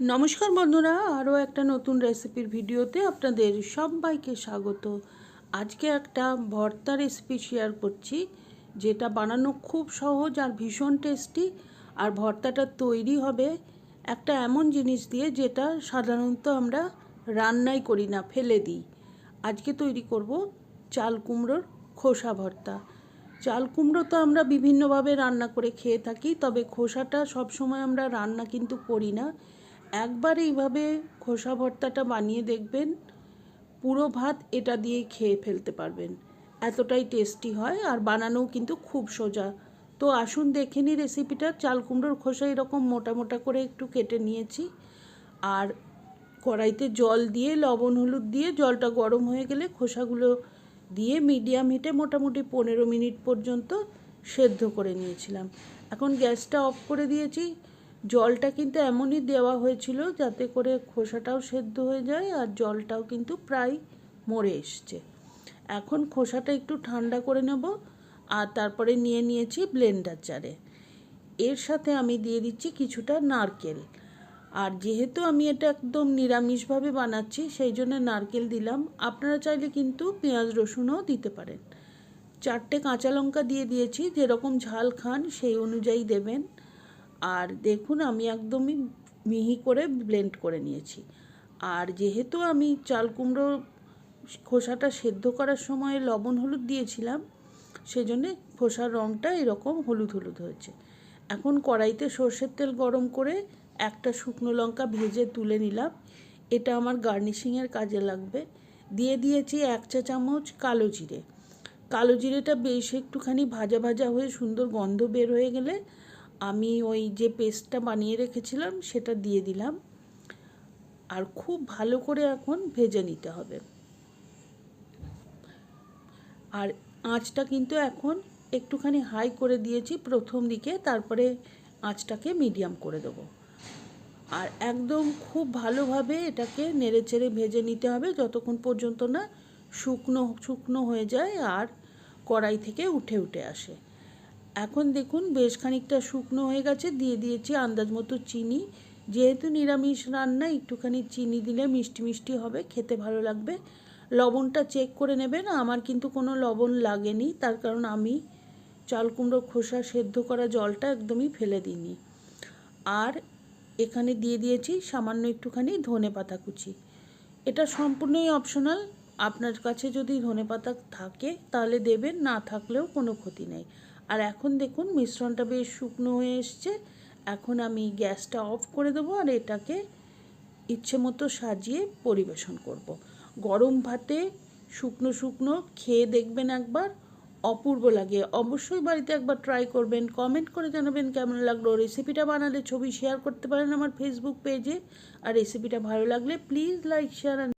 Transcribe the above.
নমস্কার বন্ধুরা, আরও একটা নতুন রেসিপির ভিডিওতে আপনাদের সবাইকে স্বাগত। আজকে একটা ভর্তা রেসিপি শেয়ার করছি, যেটা বানানো খুব সহজ আর ভীষণ টেস্টি, আর ভর্তাটা তৈরি হবে একটা এমন জিনিস দিয়ে যেটা সাধারণত আমরা রান্নাই করি না, ফেলে দিই। আজকে তৈরি করব চাল কুমড়োর খোসা ভর্তা। চাল কুমড়ো তো আমরা বিভিন্নভাবে রান্না করে খেয়ে থাকি, তবে খোসাটা সবসময় আমরা রান্না কিন্তু করি না। একবার এইভাবে খোসা ভর্তাটা বানিয়ে দেখবেন, পুরো ভাত এটা দিয়ে খেয়ে ফেলতে পারবেন। এতটাই টেস্টি হয় আর বানানোও কিন্তু খুব সোজা। তো আসুন দেখে নিই রেসিপিটা। চাল কুমড়োর খোসা এরকম মোটা মোটা করে একটু কেটে নিয়েছি। আর কড়াইতে জল দিয়ে, লবণ, হলুদ দিয়ে জলটা গরম হয়ে গেলে খোসাগুলো দিয়ে মিডিয়াম হিটে মোটামুটি পনেরো মিনিট পর্যন্ত সেদ্ধ করে নিয়েছিলাম। এখন গ্যাসটা অফ করে দিয়েছি। জলটা কিন্তু এমনই দেওয়া হয়েছিল যাতে করে খোসাটাও সেদ্ধ হয়ে যায় আর জলটাও কিন্তু প্রায় মরে এসছে। এখন খোসাটা একটু ঠান্ডা করে নেব আর তারপরে নিয়ে নিয়েছি ব্লেন্ডার জারে। এর সাথে আমি দিয়ে দিচ্ছি কিছুটা নারকেল। আর যেহেতু আমি এটা একদম নিরামিষভাবে বানাচ্ছি, সেই জন্য নারকেল দিলাম। আপনারা চাইলে কিন্তু পেঁয়াজ রসুনও দিতে পারেন। চারটে কাঁচা লঙ্কা দিয়ে দিয়েছি, যেরকম ঝাল খান সেই অনুযায়ী দেবেন। আর দেখুন, আমি একদমই মিহি করে ব্লেন্ড করে নিয়েছি। আর যেহেতু আমি চাল কুমড়ো খোসাটা সেদ্ধ করার সময় লবণ হলুদ দিয়েছিলাম, সেজন্যে খোসার রঙটা এরকম হলুদ হলুদ হয়েছে। এখন কড়াইতে সর্ষের তেল গরম করে একটা শুকনো লঙ্কা ভেজে তুলে নিলাম। এটা আমার গার্নিশিংয়ের কাজে লাগবে। দিয়ে দিয়েছি এক চা চামচ কালো জিরে। কালো জিরেটা বেশ একটুখানি ভাজা ভাজা হয়ে সুন্দর গন্ধ বের হয়ে গেলে আমি ওই যে পেস্টটা বানিয়ে রেখেছিলাম, সেটা দিয়ে দিলাম। আর খুব ভালো করে এখন ভেজে নিতে হবে। আর আঁচটা কিন্তু এখন একটুখানি হাই করে দিয়েছি প্রথম দিকে, তারপরে আঁচটাকে মিডিয়াম করে দেবো। আর একদম খুব ভালোভাবে এটাকে নেড়ে চেড়ে ভেজে নিতে হবে, যতক্ষণ পর্যন্ত না শুকনো শুকনো হয়ে যায় আর কড়াই থেকে উঠে উঠে আসে। এখন দেখুন বেশ খানিকটা শুকনো হয়ে গেছে, দিয়ে দিয়েছি আন্দাজ মতো চিনি। যেহেতু নিরামিষ রান্না, একটুখানি চিনি দিলে মিষ্টি মিষ্টি হবে, খেতে ভালো লাগবে। লবণটা চেক করে নেবেন, আমার কিন্তু কোনো লবণ লাগেনি, তার কারণ আমি চাল কুমড়ো খোসা সেদ্ধ করা জলটা একদমই ফেলে দিইনি। আর এখানে দিয়ে দিয়েছি সামান্য একটুখানি ধনে পাতা কুচি। এটা সম্পূর্ণই অপশনাল আপনার কাছে যদি ধনে পাতা থাকে, তাহলে দেবেন, না থাকলেও কোনো ক্ষতি নেই। আর এখন দেখুন, মিশ্রণটা বেশ শুকনো হয়ে এসছে। এখন আমি গ্যাসটা অফ করে দেবো আর এটাকে ইচ্ছে মতো সাজিয়ে পরিবেশন করব। গরম ভাতে শুকনো শুকনো খেয়ে দেখবেন একবার। অপূর্ব লাগে। অবশ্যই বাড়িতে একবার ট্রাই করবেন। কমেন্ট করে জানাবেন কেমন লাগল। রেসিপিটা বানালে ছবি শেয়ার করতে পারেন আমার ফেসবুক পেজে আর রেসিপিটা ভালো লাগলে প্লিজ লাইক শেয়ার